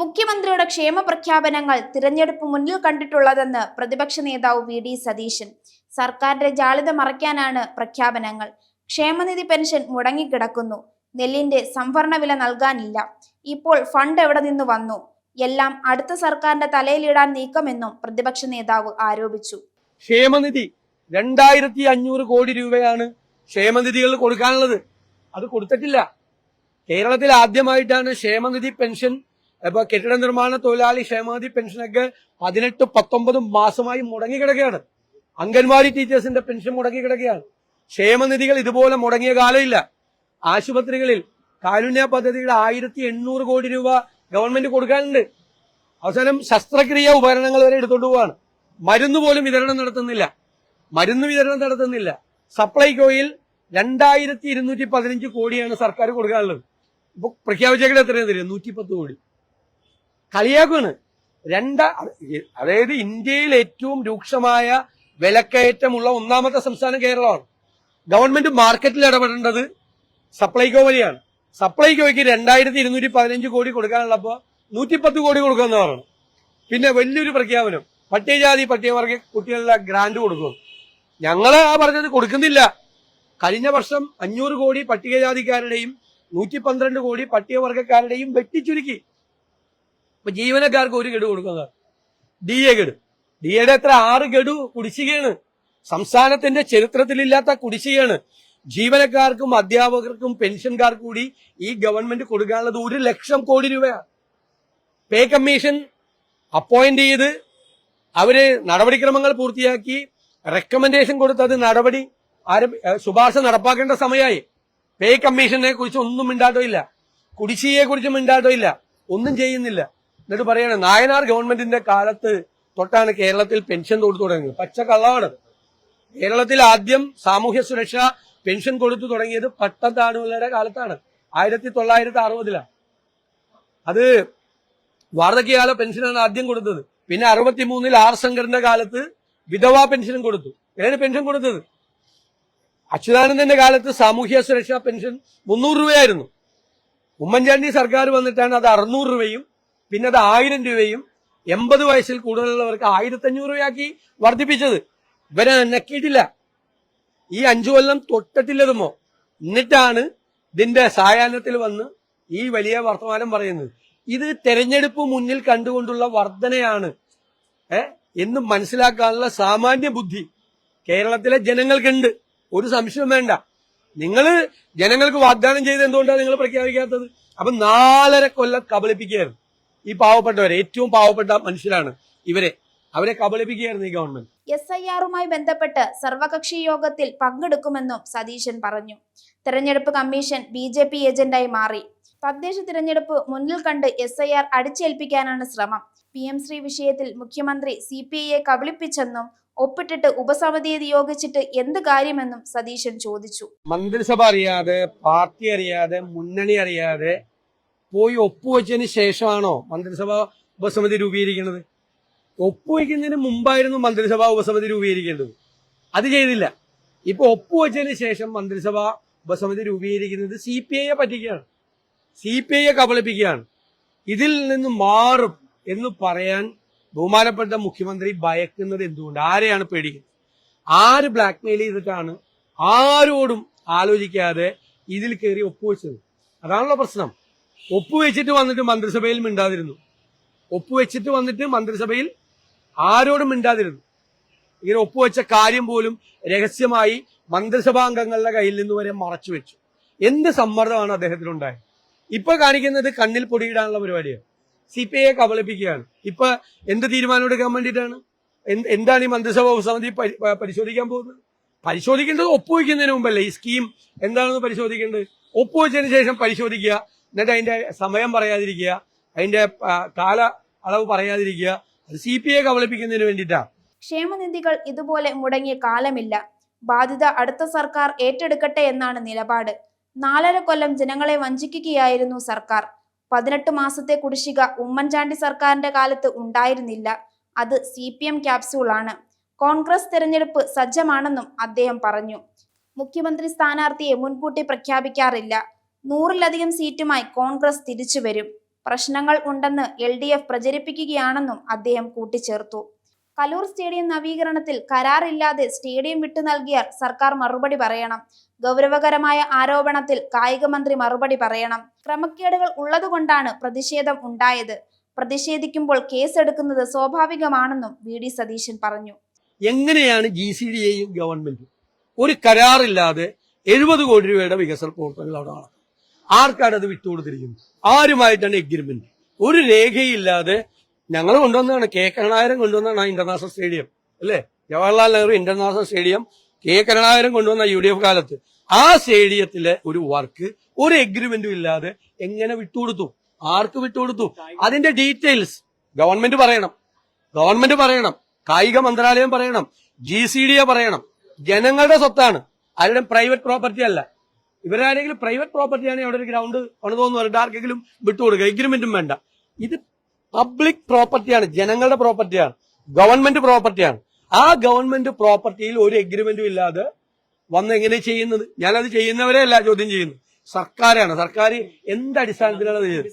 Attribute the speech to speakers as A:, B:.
A: മുഖ്യമന്ത്രിയുടെ ക്ഷേമ പ്രഖ്യാപനങ്ങൾ തിരഞ്ഞെടുപ്പ് മുന്നിൽ കണ്ടിട്ടുള്ളതെന്ന് പ്രതിപക്ഷ നേതാവ് വി ഡി സതീശൻ. സർക്കാരിന്റെ ജാളിത മറയ്ക്കാനാണ് പ്രഖ്യാപനങ്ങൾ. ക്ഷേമനിധി പെൻഷൻ മുടങ്ങിക്കിടക്കുന്നു. നെല്ലിന്റെ സംഭരണ വില നൽകാനില്ല. ഇപ്പോൾ ഫണ്ട് എവിടെ നിന്ന് വന്നു? എല്ലാം അടുത്ത സർക്കാരിന്റെ തലയിലിടാൻ നീക്കമെന്നും പ്രതിപക്ഷ നേതാവ് ആരോപിച്ചു.
B: ക്ഷേമനിധി രണ്ടായിരത്തി അഞ്ഞൂറ് കോടി രൂപയാണ് ക്ഷേമനിധികൾ കൊടുക്കാനുള്ളത്. അത് കൊടുത്തിട്ടില്ല. കേരളത്തിൽ ആദ്യമായിട്ടാണ് ക്ഷേമനിധി പെൻഷൻ ഇപ്പൊ കെട്ടിട നിർമ്മാണ തൊഴിലാളി ക്ഷേമനിധി പെൻഷനൊക്കെ പതിനെട്ട് പത്തൊമ്പത് മാസമായി മുടങ്ങിക്കിടക്കുകയാണ് അംഗൻവാടി ടീച്ചേഴ്സിന്റെ പെൻഷൻ മുടങ്ങിക്കിടക്കുകയാണ് ക്ഷേമനിധികൾ ഇതുപോലെ മുടങ്ങിയ കാലമില്ല. ആശുപത്രികളിൽ കാരുണ്യ പദ്ധതിയുടെ ആയിരത്തി എണ്ണൂറ് കോടി രൂപ ഗവൺമെന്റ് കൊടുക്കാനുണ്ട്. അവസാനം ശസ്ത്രക്രിയ ഉപകരണങ്ങൾ വരെ എടുത്തോണ്ട് പോവാണ്. മരുന്ന് പോലും വിതരണം നടത്തുന്നില്ല. മരുന്ന് വിതരണം നടത്തുന്നില്ല. സപ്ലൈകോയിൽ രണ്ടായിരത്തി ഇരുന്നൂറ്റി പതിനഞ്ച് കോടിയാണ് സർക്കാർ കൊടുക്കാനുള്ളത്. ഇപ്പൊ പ്രഖ്യാപിച്ചേക്കണ എത്രയാണ് തരിക നൂറ്റി പത്ത് കോടി. കളിയാക്കാണ് രണ്ട അതായത് ഇന്ത്യയിൽ ഏറ്റവും രൂക്ഷമായ വിലക്കയറ്റമുള്ള ഒന്നാമത്തെ സംസ്ഥാനം കേരളമാണ്. ഗവൺമെന്റ് മാർക്കറ്റിൽ ഇടപെടേണ്ടത് സപ്ലൈകോ വഴിയാണ്. സപ്ലൈകോയ്ക്ക് രണ്ടായിരത്തി ഇരുന്നൂറ്റി പതിനഞ്ച് കോടി കൊടുക്കാനുള്ളപ്പോ നൂറ്റിപ്പത്ത് കോടി കൊടുക്കുമെന്ന് പറഞ്ഞു. പിന്നെ വലിയൊരു പ്രഖ്യാപനം. പട്ടികജാതി പട്ടികവർഗ കുട്ടികളുടെ ഗ്രാന്റ് കൊടുക്കും ഞങ്ങൾ ആ പറഞ്ഞത് കൊടുക്കുന്നില്ല. കഴിഞ്ഞ വർഷം അഞ്ഞൂറ് കോടി പട്ടികജാതിക്കാരുടെയും നൂറ്റി പന്ത്രണ്ട് കോടി പട്ടികവർഗക്കാരുടെയും വെട്ടിച്ചുരുക്കി. ഇപ്പൊ ജീവനക്കാർക്ക് ഒരു ഗഡു കൊടുക്കുന്നത് ഡി എ ഗഡു. ഡി എയുടെ എത്ര? ആറ് ഗഡു കുടിശ്ശികയാണ്. സംസ്ഥാനത്തിന്റെ ചരിത്രത്തിലില്ലാത്ത കുടിശ്ശികയാണ്. ജീവനക്കാർക്കും അധ്യാപകർക്കും പെൻഷൻകാർക്കും കൂടി ഈ ഗവൺമെന്റ് കൊടുക്കാനുള്ളത് ഒരു ലക്ഷം കോടി രൂപയാണ്. പേ കമ്മീഷൻ അപ്പോയിന്റ് ചെയ്ത് അവർ നടപടിക്രമങ്ങൾ പൂർത്തിയാക്കി. റെക്കമെൻഡേഷൻ കൊടുത്തത് നടപടി ആരംഭി ശുപാർശ നടപ്പാക്കേണ്ട സമയമായി. പേ കമ്മീഷനെ കുറിച്ച് ഒന്നും മിണ്ടാട്ടോ ഇല്ല. കുടിശ്ശിയെ കുറിച്ച് മിണ്ടാട്ടോ ഇല്ല. ഒന്നും ചെയ്യുന്നില്ല. എന്നിട്ട് പറയാണ് നായനാർ ഗവൺമെന്റിന്റെ കാലത്ത് തൊട്ടാണ് കേരളത്തിൽ പെൻഷൻ കൊടുത്തു തുടങ്ങിയത്. പച്ച കള്ളമാണ് കേരളത്തിൽ ആദ്യം സാമൂഹ്യ സുരക്ഷ പെൻഷൻ കൊടുത്തു തുടങ്ങിയത് പട്ടത്താണുകളുടെ കാലത്താണ്. ആയിരത്തി തൊള്ളായിരത്തി അറുപതിലാണ്. അത് വാർദ്ധക്യകാല പെൻഷനാണ് ആദ്യം കൊടുത്തത്. പിന്നെ അറുപത്തി മൂന്നിൽ ആർ ശങ്കറിന്റെ കാലത്ത് വിധവാ പെൻഷനും കൊടുത്തു. ഏതാണ് പെൻഷൻ കൊടുത്തത്? അച്യുതാനന്ദന്റെ കാലത്ത് സാമൂഹ്യ സുരക്ഷാ പെൻഷൻ മുന്നൂറ് രൂപയായിരുന്നു. ഉമ്മൻചാണ്ടി സർക്കാർ വന്നിട്ടാണ് അത് അറുന്നൂറ് രൂപയും പിന്നെ അത് ആയിരം രൂപയും എൺപത് വയസ്സിൽ കൂടുതലുള്ളവർക്ക് ആയിരത്തി അഞ്ഞൂറ് രൂപയാക്കി വർദ്ധിപ്പിച്ചത്. ഇവരെ നക്കിയിട്ടില്ല ഈ അഞ്ചു കൊല്ലം തൊട്ടിട്ടില്ലതുമോ? എന്നിട്ടാണ് ഇതിന്റെ സായാഹ്നത്തിൽ വന്ന് ഈ വലിയ വർത്തമാനം പറയുന്നത്. ഇത് തെരഞ്ഞെടുപ്പ് മുന്നിൽ കണ്ടുകൊണ്ടുള്ള വർധനയാണ്. ഏ? എന്ന് മനസ്സിലാക്കാനുള്ള സാമാന്യ ബുദ്ധി കേരളത്തിലെ ജനങ്ങൾക്കുണ്ട്. ഒരു സംശയം വേണ്ട. നിങ്ങൾ ജനങ്ങൾക്ക് വാഗ്ദാനം ചെയ്ത് എന്തുകൊണ്ടാണ് നിങ്ങൾ പ്രഖ്യാപിക്കാത്തത്? അപ്പൊ നാലര കൊല്ലം കബളിപ്പിക്കുകയായിരുന്നു. ഈ പാവപ്പെട്ടവരെ ഏറ്റവും പാവപ്പെട്ട മനുഷ്യരാണ് ഇവരെ. അവരെ കബളിപ്പിക്കുകയായിരുന്നു ഈ ഗവൺമെന്റ്
A: എസ് ഐ ആറുമായി ബന്ധപ്പെട്ട് സർവകക്ഷി യോഗത്തിൽ പങ്കെടുക്കുമെന്നും സതീശൻ പറഞ്ഞു. തെരഞ്ഞെടുപ്പ് കമ്മീഷൻ ബി ജെ പി ഏജന്റായി മാറി. തദ്ദേശ തിരഞ്ഞെടുപ്പ് മുന്നിൽ കണ്ട് എസ് ഐ ആർ അടിച്ചേൽപ്പിക്കാനാണ് ശ്രമം. പി എം ശ്രീ വിഷയത്തിൽ മുഖ്യമന്ത്രി സി പി ഐയെ കബളിപ്പിച്ചെന്നും ഒപ്പിട്ടിട്ട് ഉപസമിതിയെ നിയോഗിച്ചിട്ട് എന്ത് കാര്യമെന്നും സതീശൻ ചോദിച്ചു.
B: മന്ത്രിസഭ അറിയാതെ പാർട്ടി അറിയാതെ മുന്നണി അറിയാതെ പോയി ഒപ്പുവെച്ചതിന് ശേഷമാണോ മന്ത്രിസഭാ ഉപസമിതി രൂപീകരിക്കുന്നത്? ഒപ്പുവെക്കുന്നതിന് മുമ്പായിരുന്നു മന്ത്രിസഭാ ഉപസമിതി രൂപീകരിക്കേണ്ടത്. അത് ചെയ്തില്ല. ഇപ്പൊ ഒപ്പുവെച്ചതിന് ശേഷം മന്ത്രിസഭാ ഉപസമിതി രൂപീകരിക്കുന്നത് സി പി ഐയെ പറ്റിക്കുകയാണ്. സി പി ഐയെ കബളിപ്പിക്കുകയാണ്. ഇതിൽ നിന്ന് മാറും എന്ന് പറയാൻ ബഹുമാനപ്പെട്ട മുഖ്യമന്ത്രി ഭയക്കുന്നത് എന്തുകൊണ്ട്? ആരെയാണ് പേടിക്കുന്നത്? ആര് ബ്ലാക്ക്മെയിൽ ചെയ്തിട്ടാണ് ആരോടും ആലോചിക്കാതെ ഇതിൽ കയറി ഒപ്പുവെച്ചത്? അതാണല്ലോ പ്രശ്നം. ഒപ്പുവെച്ചിട്ട് വന്നിട്ട് മന്ത്രിസഭയിൽ മിണ്ടാതിരുന്നു. ഒപ്പുവെച്ചിട്ട് വന്നിട്ട് മന്ത്രിസഭയിൽ ആരോടും മിണ്ടാതിരുന്നു. ഇങ്ങനെ ഒപ്പുവെച്ച കാര്യം പോലും രഹസ്യമായി മന്ത്രിസഭാംഗങ്ങളുടെ കയ്യിൽ നിന്ന് വരെ മറച്ചു വെച്ചു. എന്ത് സമ്മർദ്ദമാണ് അദ്ദേഹത്തിനുണ്ടായത്? ഇപ്പൊ കാണിക്കുന്നത് കണ്ണിൽ പൊടിയിടാനുള്ള പരിപാടിയാണ്. സി പി ഐയെ കബളിപ്പിക്കുകയാണ്. ഇപ്പൊ എന്ത് തീരുമാനം എടുക്കാൻ വേണ്ടിയിട്ടാണ്? എന്താണ് ഈ മന്ത്രിസഭ ഉപസമിതി പരിശോധിക്കാൻ പോകുന്നത്? പരിശോധിക്കേണ്ടത് ഒപ്പുവെക്കുന്നതിന് മുമ്പല്ലേ? ഈ സ്കീം എന്താണെന്ന് പരിശോധിക്കേണ്ടത്? ഒപ്പുവെച്ചതിന് ശേഷം പരിശോധിക്കുക. എന്നിട്ട് അതിന്റെ സമയം പറയാതിരിക്കുക അതിന്റെ കാല അളവ് പറയാതിരിക്കുക അത് സി പി ഐ കബളിപ്പിക്കുന്നതിന് വേണ്ടിയിട്ടാണ്
A: ക്ഷേമനിധികൾ ഇതുപോലെ മുടങ്ങിയ കാലമില്ല. ബാധ്യത അടുത്ത സർക്കാർ ഏറ്റെടുക്കട്ടെ എന്നാണ് നിലപാട്. നാലര കൊല്ലം ജനങ്ങളെ വഞ്ചിക്കുകയായിരുന്നു സർക്കാർ. പതിനെട്ട് മാസത്തെ കുടിശ്ശിക ഉമ്മൻചാണ്ടി സർക്കാരിന്റെ കാലത്ത് ഉണ്ടായിരുന്നില്ല. അത് സി പി എം ക്യാപ്സ്യൂളാണ് കോൺഗ്രസ് തെരഞ്ഞെടുപ്പ് സജ്ജമാണെന്നും അദ്ദേഹം പറഞ്ഞു. മുഖ്യമന്ത്രി സ്ഥാനാർത്ഥിയെ മുൻകൂട്ടി പ്രഖ്യാപിക്കാറില്ല. നൂറിലധികം സീറ്റുമായി കോൺഗ്രസ് തിരിച്ചു വരും. പ്രശ്നങ്ങൾ ഉണ്ടെന്ന് എൽ ഡി എഫ് പ്രചരിപ്പിക്കുകയാണെന്നും അദ്ദേഹം കൂട്ടിച്ചേർത്തു. കലൂർ സ്റ്റേഡിയം നവീകരണത്തിൽ കരാറില്ലാതെ സ്റ്റേഡിയം വിട്ടു നൽകിയാൽ സർക്കാർ മറുപടി പറയണം. ഗൗരവകരമായ ആരോപണത്തിൽ കായിക മന്ത്രി മറുപടി പറയണം. ക്രമക്കേടുകൾ ഉള്ളതുകൊണ്ടാണ് പ്രതിഷേധം ഉണ്ടായത്. പ്രതിഷേധിക്കുമ്പോൾ കേസെടുക്കുന്നത് സ്വാഭാവികമാണെന്നും വി ഡി സതീശൻ പറഞ്ഞു.
B: എങ്ങനെയാണ് ജി സി ഡി എയും ഒരു കരാറില്ലാതെ എഴുപത് കോടി രൂപയുടെ വികസന പ്രവർത്തനങ്ങൾ ആർക്കാണ് അത് വിട്ടുകൊടുത്തിരിക്കുന്നത്? ആരുമായിട്ടാണ് എഗ്രിമെന്റ് ഒരു രേഖയില്ലാതെ ഞങ്ങൾ കൊണ്ടുവന്നതാണ്. കെ കരുണാകരൻ കൊണ്ടുവന്നതാണ് ആ ഇന്റർനാഷണൽ സ്റ്റേഡിയം അല്ലേ? Jawaharlal Nehru international stadium K Karunakaran കൊണ്ടുവന്ന യു ഡി എഫ് കാലത്ത്. ആ സ്റ്റേഡിയത്തിലെ ഒരു വർക്ക് ഒരു എഗ്രിമെന്റും ഇല്ലാതെ എങ്ങനെ വിട്ടുകൊടുത്തു? ആർക്ക് വിട്ടുകൊടുത്തു? അതിന്റെ ഡീറ്റെയിൽസ് ഗവൺമെന്റ് പറയണം. ഗവൺമെന്റ് പറയണം. കായിക മന്ത്രാലയം പറയണം. ജി സി പറയണം. ജനങ്ങളുടെ സ്വത്താണ്. ആരുടെ പ്രൈവറ്റ് പ്രോപ്പർട്ടി അല്ല. ഇവരാരെങ്കിലും പ്രൈവറ്റ് പ്രോപ്പർട്ടി ആണെങ്കിൽ അവിടെ ഒരു ഗ്രൗണ്ട് പണിതോന്ന് പറഞ്ഞിട്ട് ആർക്കെങ്കിലും വിട്ടുകൊടുക്കുക എഗ്രിമെന്റും വേണ്ട. ഇത് പബ്ലിക് പ്രോപ്പർട്ടിയാണ് ജനങ്ങളുടെ പ്രോപ്പർട്ടിയാണ് ഗവൺമെന്റ് പ്രോപ്പർട്ടിയാണ് ആ ഗവൺമെന്റ് പ്രോപ്പർട്ടിയിൽ ഒരു എഗ്രിമെന്റും ഇല്ലാതെ വന്ന് എങ്ങനെ ചെയ്യുന്നത്? ഞാനത് ചെയ്യുന്നവരെ അല്ല ചോദ്യം ചെയ്യുന്നു സർക്കാരാണ്. സർക്കാർ എന്ത് അടിസ്ഥാനത്തിലാണ് അത് ചെയ്തത്